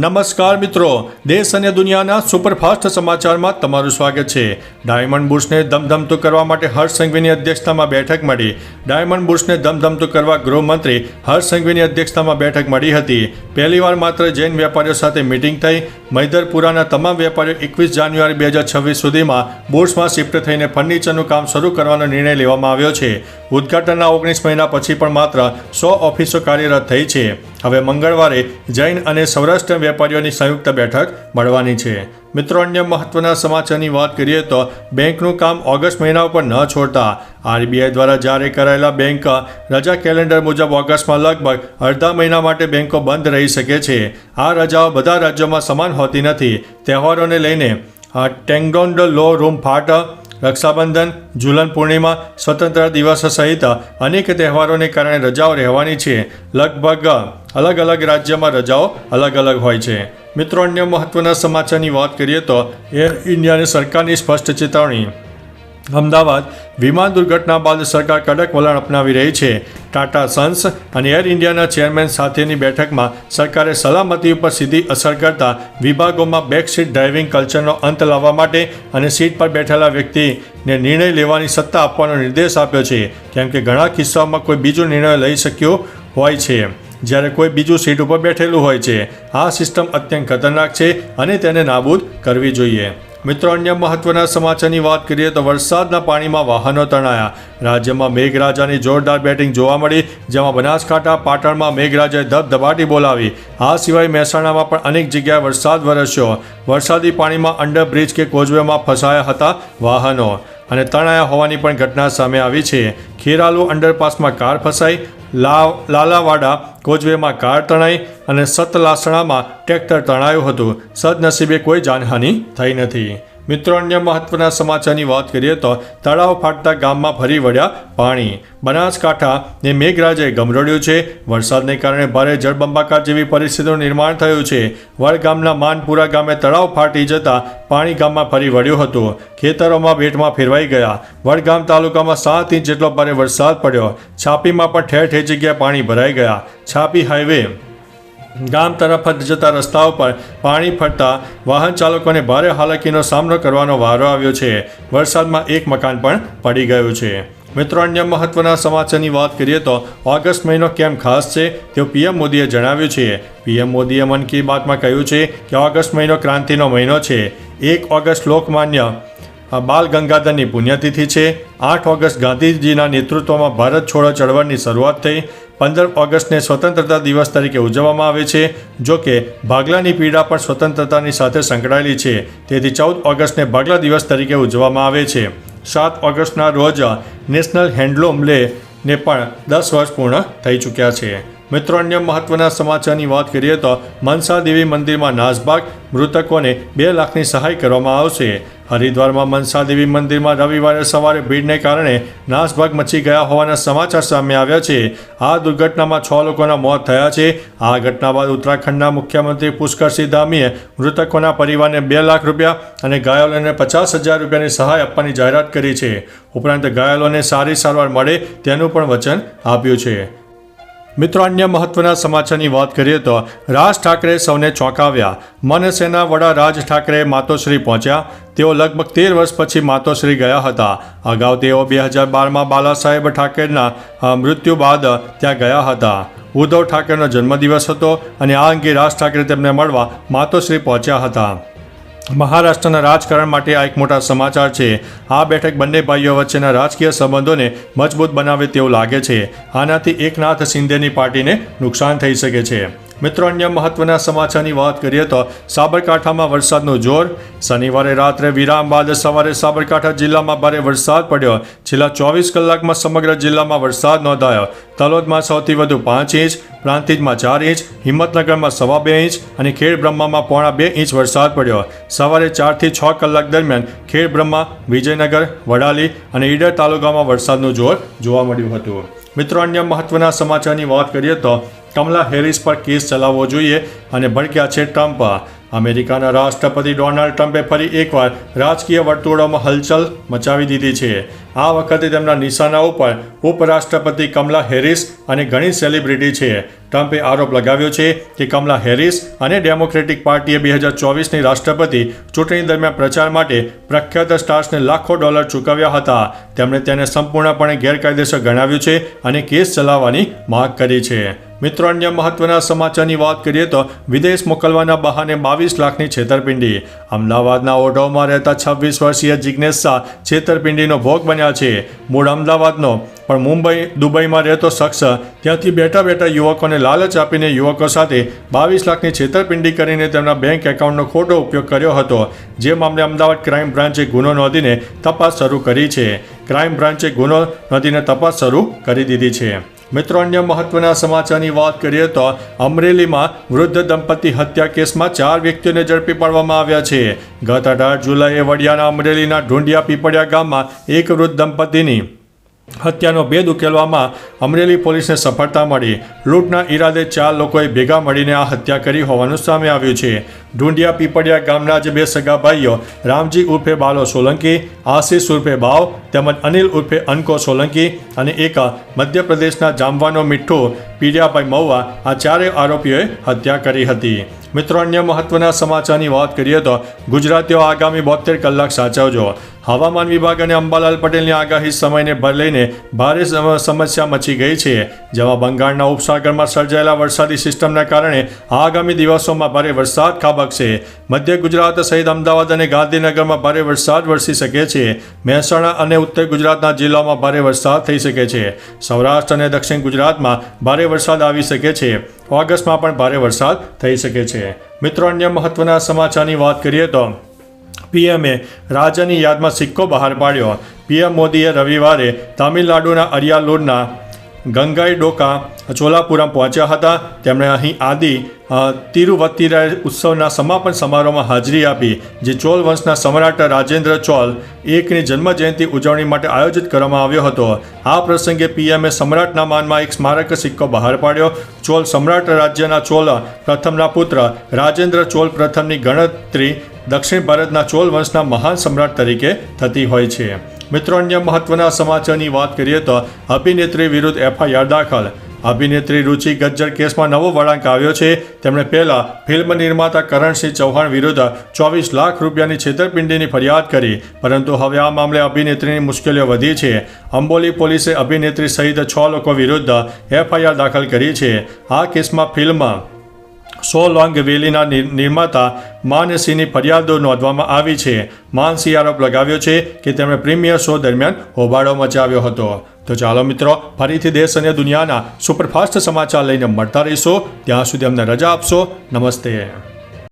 નમસ્કાર મિત્રો, દેશ અને દુનિયાના સુપરફાસ્ટ સમાચારમાં તમારું સ્વાગત છે. ડાયમંડ બુશને ધમધમતું કરવા માટે હર્ષ સંઘવીની અધ્યક્ષતામાં બેઠક મળી. ડાયમંડ બુર્સને ધમધમતું કરવા ગૃહમંત્રી હર્ષ સંઘવીની અધ્યક્ષતામાં બેઠક મળી હતી. પહેલીવાર માત્ર જૈન વેપારીઓ સાથે મિટિંગ થઈ. મૈદરપુરાના તમામ વેપારીઓ એકવીસ જાન્યુઆરી બે હજાર છવ્વીસ સુધીમાં બોર્ડ્સમાં શિફ્ટ થઈને ફર્નિચરનું કામ શરૂ કરવાનો નિર્ણય લેવામાં આવ્યો છે. ઉદ્ઘાટનના ઓગણીસ મહિના પછી પણ માત્ર સો ઓફિસો કાર્યરત થઈ છે. હવે મંગળવારે જૈન અને સૌરાષ્ટ્ર વેપારીઓની સંયુક્ત બેઠક મળવાની છે. મિત્રો, અન્ય મહત્વના સમાચારની વાત કરીએ તો બેંકનું કામ ઓગસ્ટ મહિના ઉપર ન છોડતા. આરબીઆઈ દ્વારા જારી કરાયેલા બેંક રજા કેલેન્ડર મુજબ ઓગસ્ટમાં લગભગ અડધા મહિના માટે બેંકો બંધ રહી શકે છે. આ રજાઓ બધા રાજ્યોમાં સમાન હોતી નથી. તહેવારોને લઈને ટેંગડોન્ડ લો રૂમ ફાટ રક્ષાબંધન, ઝુલન પૂર્ણિમા, સ્વતંત્ર દિવસ સહિત અનેક તહેવારોને કારણે રજાઓ રહેવાની છે. લગભગ અલગ અલગ રાજ્યમાં રજાઓ અલગ અલગ હોય છે. મિત્રો, અન્ય મહત્વના સમાચારની વાત કરીએ તો એર ઇન્ડિયાની સરકારની સ્પષ્ટ ચેતવણી. અમદાવાદ વિમાન દુર્ઘટના બાદ સરકાર કડક વલણ અપનાવી રહી છે. ટાટા સન્સ અને એર ઇન્ડિયાના ચેરમેન સાથેની બેઠકમાં સરકારે સલામતી ઉપર સીધી અસર કરતા વિભાગોમાં બેક સીટ ડ્રાઇવિંગ કલ્ચરનો અંત લાવવા માટે અને સીટ પર બેઠેલા વ્યક્તિને નિર્ણય લેવાની સત્તા આપવાનો નિર્દેશ આપ્યો છે. કેમ કે ઘણા કિસ્સાઓમાં કોઈ બીજો નિર્ણય લઈ શક્યો હોય છે. જ્યારે કોઈ બીજું સીટ ઉપર બેઠેલું હોય છે. આ સિસ્ટમ અત્યંત ખતરનાક છે અને તેને નાબૂદ કરવી જોઈએ. મિત્રો, અન્ય મહત્વના સમાચારની વાત કરીએ તો વરસાદના પાણીમાં વાહનો તણાયા. રાજ્યમાં મેઘરાજાની જોરદાર બેટિંગ જોવા મળી, જેમાં બનાસકાંઠા પાટણમાં મેઘરાજાએ ધબધબાટી બોલાવી. આ સિવાય મહેસાણામાં પણ અનેક જગ્યાએ વરસાદ વરસ્યો. વરસાદી પાણીમાં અંડરબ્રિજ કે કોઝવેમાં ફસાયા હતા વાહનો. અને તણાયા હોવાની પણ ઘટના સામે આવી છે. ખેરાલુ અંડરપાસમાં કાર ફસાઈ, લાવ, લાલાવાડા કોઝવેમાં કાર તણાઈ અને સતલાસણામાં ટ્રેક્ટર તણાયું હતું. સદનસીબે કોઈ જાનહાનિ થઈ નથી. મિત્રો, અન્ય મહત્વના સમાચારની વાત કરીએ તો તળાવ ફાટતા ગામમાં ફરી વળ્યા પાણી. બનાસકાંઠા ને મેઘરાજે ગમરોડ્યું છે. વરસાદને કારણે ભારે જળબંબાકાર જેવી પરિસ્થિતિનું નિર્માણ થયું છે. વડગામના માનપુરા ગામે તળાવ ફાટી જતા પાણી ગામમાં ફરી વળ્યું હતું. ખેતરોમાં બેટમાં ફેરવાઈ ગયા. વડગામ તાલુકામાં સાત ઇંચ જેટલો ભારે વરસાદ પડ્યો. છાપીમાં પણ ઠેર ઠેર જગ્યાએ પાણી ભરાઈ ગયા. છાપી હાઈવે ગામ તરફ જતા રસ્તાઓ પર પાણી ફરતા વાહન ચાલકોને ભારે હાલાકીનો સામનો કરવાનો વારો આવ્યો છે. વરસાદમાં એક મકાન પણ પડી ગયું છે. મિત્રો, અન્ય મહત્વના સમાચારની વાત કરીએ તો ઓગસ્ટ મહિનો કેમ ખાસ છે તેવું પીએમ મોદીએ જણાવ્યું છે. પીએમ મોદીએ મન કી બાતમાં કહ્યું છે કે ઓગસ્ટ મહિનો ક્રાંતિનો મહિનો છે. એક ઓગસ્ટ લોકમાન્ય બાલ ગંગાધરની પુણ્યતિથિ છે. આઠ ઓગસ્ટ ગાંધીજીના નેતૃત્વમાં ભારત છોડો ચળવળની શરૂઆત થઈ. પંદર ઓગસ્ટને સ્વતંત્રતા દિવસ તરીકે ઉજવવામાં આવે છે, જો કે ભાગલાની પીડા પણ સ્વતંત્રતાની સાથે સંકળાયેલી છે. તેથી ચૌદ ઓગસ્ટને ભાગલા દિવસ તરીકે ઉજવવામાં આવે છે. સાત ઓગસ્ટના રોજ નેશનલ હેન્ડલૂમ લેને પણ દસ વર્ષ પૂર્ણ થઈ ચૂક્યા છે. મિત્રો, અન્ય મહત્વના સમાચારની વાત કરીએ તો મનસા દેવી મંદિરમાં નાસભાગ મૃતકોને બે લાખની સહાય કરવામાં આવશે. હરિદ્વારમાં મનસાદેવી મંદિરમાં રવિવારે સવારે ભીડને કારણે નાસભાગ મચી ગયા હોવાના સમાચાર સામે આવ્યા છે. આ દુર્ઘટનામાં છ લોકોના મોત થયા છે. આ ઘટના બાદ ઉત્તરાખંડના મુખ્યમંત્રી પુષ્કરસિંહ ધામીએ મૃતકોના પરિવારને બે લાખ રૂપિયા અને ઘાયલોને પચાસ હજાર રૂપિયાની સહાય આપવાની જાહેરાત કરી છે. ઉપરાંત ઘાયલોને સારી સારવાર મળે તેનું પણ વચન આપ્યું છે. મિત્રો, અન્ય મહત્વના સમાચારની વાત કરીએ તો રાજ ઠાકરે સૌને ચોંકાવ્યા. મનસેના વડા રાજ ઠાકરે માતોશ્રી પહોંચ્યા. તેઓ લગભગ તેર વર્ષ પછી માતોશ્રી ગયા હતા. અગાઉ તેઓ બે હજાર બારમાં બાલા સાહેબ ઠાકરેના મૃત્યુ બાદ ત્યાં ગયા હતા. ઉદ્ધવ ઠાકરેનો જન્મદિવસ હતો અને આ અંગે રાજ ઠાકરે તેમને મળવા માતોશ્રી પહોંચ્યા હતા. મહારાષ્ટ્રના રાજકારણ માટે આ એક મોટા સમાચાર છે. આ બેઠક બંને ભાઈઓ વચ્ચેના રાજકીય સંબંધોને મજબૂત બનાવે તેવું લાગે છે. આનાથી એકનાથ શિંદેની પાર્ટીને નુકસાન થઈ શકે છે. મિત્રો, અન્ય મહત્વના સમાચારની વાત કરીએ તો સાબરકાંઠામાં વરસાદનું જોર. શનિવારે રાત્રે વિરામ બાદ સવારે સાબરકાંઠા જિલ્લામાં ભારે વરસાદ પડ્યો. છેલ્લા ચોવીસ કલાકમાં સમગ્ર જિલ્લામાં વરસાદ નોંધાયો. તલોદમાં સૌથી વધુ પાંચ ઇંચ, પ્રાંતિજમાં ચાર ઇંચ, હિંમતનગરમાં સવા બે ઇંચ અને ખેડ બ્રહ્મામાં પોણા બે ઇંચ વરસાદ પડ્યો. સવારે ચારથી છ કલાક દરમિયાન ખેડ બ્રહ્મા વિજયનગર, વડાલી અને ઈડર તાલુકામાં વરસાદનું જોર જોવા મળ્યું હતું. મિત્રો, અન્ય મહત્વના સમાચારની વાત કરીએ તો કમલા હેરિસ પર કેસ ચલાવવો જોઈએ અને ભડક્યા છે ટ્રમ્પ અમેરિકાના રાષ્ટ્રપતિ ડોનાલ્ડ ટ્રમ્પે ફરી એકવાર રાજકીય વર્તુળોમાં હલચલ મચાવી દીધી છે. આ વખતે તેમના નિશાના ઉપર ઉપરાષ્ટ્રપતિ કમલા હેરિસ અને ઘણી સેલિબ્રિટી છે. ટ્રમ્પે આરોપ લગાવ્યો છે કે કમલા હેરિસ અને ડેમોક્રેટિક પાર્ટીએ બે હજાર ચોવીસની રાષ્ટ્રપતિ ચૂંટણી દરમિયાન પ્રચાર માટે પ્રખ્યાત સ્ટાર્સને લાખો ડોલર ચૂકવ્યા હતા. તેમણે તેને સંપૂર્ણપણે ગેરકાયદેસર ગણાવ્યું છે અને કેસ ચલાવવાની માગ કરી છે. મિત્રો, અન્ય મહત્વના સમાચારની વાત કરીએ તો વિદેશ મોકલવાના બહાને બાવીસ લાખની છેતરપિંડી. અમદાવાદના ઓઢવમાં રહેતા છવ્વીસ વર્ષીય જિજ્ઞેશ શાહ છેતરપિંડીનો ભોગ બન્યા છે. મૂળ અમદાવાદનો, પણ મુંબઈ, દુબઈમાં રહેતો શખ્સ ત્યાંથી બેઠા બેઠા યુવકોને લાલચ આપીને યુવકો સાથે બાવીસ લાખની છેતરપિંડી કરીને તેમના બેંક એકાઉન્ટનો ખોટો ઉપયોગ કર્યો હતો. જે મામલે અમદાવાદ ક્રાઇમ બ્રાન્ચે ગુનો નોંધીને તપાસ શરૂ કરી છે. ક્રાઇમ બ્રાન્ચે ગુનો નોંધીને તપાસ શરૂ કરી દીધી છે. મિત્રો, અન્ય મહત્વના સમાચારની વાત કરીએ તો અમરેલીમાં વૃદ્ધ દંપતી હત્યા કેસમાં ચાર વ્યક્તિઓને ઝડપી પાડવામાં આવ્યા છે. ગત અઢાર જુલાઈએ વડિયાના અમરેલીના ઢુંડિયા પીપળિયા ગામમાં એક વૃદ્ધ દંપતીની હત્યાનો ભેદ ઉકેલવામાં અમરેલી પોલીસને સફળતા મળી. લૂંટના ઈરાદે ચાર લોકોએ ભેગા મળીને આ હત્યા કરી હોવાનું સામે આવ્યું છે. ઢુંડિયા પીપળિયા ગામના જ બે સગા ભાઈઓ, રામજી ઉર્ફે બાલો સોલંકી, આશીષ ઉર્ફે બાવ, તેમજ અનિલ ઉર્ફે અનકો સોલંકી અને એક મધ્યપ્રદેશના જામવાનો મીઠ્ઠુ પીડિયાભાઈ મહુવા આ ચારેય આરોપીઓએ હત્યા કરી હતી. મિત્રો, અન્ય મહત્વના સમાચારની વાત કરીએ તો ગુજરાતીઓ આગામી બોતેર કલાક સાચવજો. હવામાન વિભાગ અને અંબાલાલ પટેલની આગાહી સમયને લઈને ભારે સમસ્યા મચી ગઈ છે. જેમાં બંગાળના ઉપસાગરમાં સર્જાયેલા વરસાદી સિસ્ટમના કારણે આગામી દિવસોમાં ભારે વરસાદ ખાબકશે. મધ્ય ગુજરાત સહિત અમદાવાદ અને ગાંધીનગરમાં ભારે વરસાદ વરસી શકે છે. મહેસાણા અને ઉત્તર ગુજરાતના જિલ્લાઓમાં ભારે વરસાદ થઈ શકે છે. સૌરાષ્ટ્ર અને દક્ષિણ ગુજરાતમાં ભારે વરસાદ આવી શકે છે. ઓગસ્ટમાં પણ ભારે વરસાદ થઈ શકે છે. મિત્રો, અન્ય મહત્વના સમાચારની વાત કરીએ તો પીએમએ રાજાની યાદમાં સિક્કો બહાર પાડ્યો. પીએમ મોદીએ રવિવારે તામિલનાડુના અરિયાલુરના ગંગાઈ ડોકા, ચોલાપુરમ પહોંચ્યા હતા. તેમણે અહીં આદિ તિરુવત્તિરાય ઉત્સવના સમાપન સમારોહમાં હાજરી આપી, જે ચોલ વંશના સમ્રાટ રાજેન્દ્ર ચોલ એકની જન્મજયંતિ ઉજવણી માટે આયોજિત કરવામાં આવ્યો હતો. આ પ્રસંગે પીએમએ સમ્રાટના માનમાં એક સ્મારક સિક્કો બહાર પાડ્યો. ચોલ સમ્રાટ રાજ્યના ચોલ પ્રથમના પુત્ર રાજેન્દ્ર ચોલ પ્રથમની ગણતરી દક્ષિણ ભારતના ચોલ વંશના મહાન સમ્રાટ તરીકે થતી હોય છે. મિત્રો, અન્ય મહત્વના સમાચારની વાત કરીએ તો અભિનેત્રી વિરુદ્ધ એફઆઈઆર દાખલ. અભિનેત્રી રુચિ ગજ્જર કેસમાં નવો વળાંક આવ્યો છે. તેમણે પહેલા ફિલ્મ નિર્માતા કરણસિંહ ચૌહાણ વિરુદ્ધ ચોવીસ લાખ રૂપિયાની છેતરપિંડીની ફરિયાદ કરી. પરંતુ હવે આ મામલે અભિનેત્રીની મુશ્કેલીઓ વધી છે. અંબોલી પોલીસે અભિનેત્રી સહિત છ લોકો વિરુદ્ધ એફઆઈઆર દાખલ કરી છે. આ કેસમાં ફિલ્મ સો લોંગ વેલીના નિર્માતા માનસિંહની ફરિયાદો નોંધવામાં આવી છે. માનસિંહ આરોપ લગાવ્યો છે કે તેમણે પ્રીમિયર શો દરમિયાન હોબાળો મચાવ્યો હતો. તો ચાલો મિત્રો, ફરીથી દેશ અને દુનિયાના સુપરફાસ્ટ સમાચાર લઈને મળતા રહીશો. ત્યાં સુધી અમને રજા આપશો. નમસ્તે.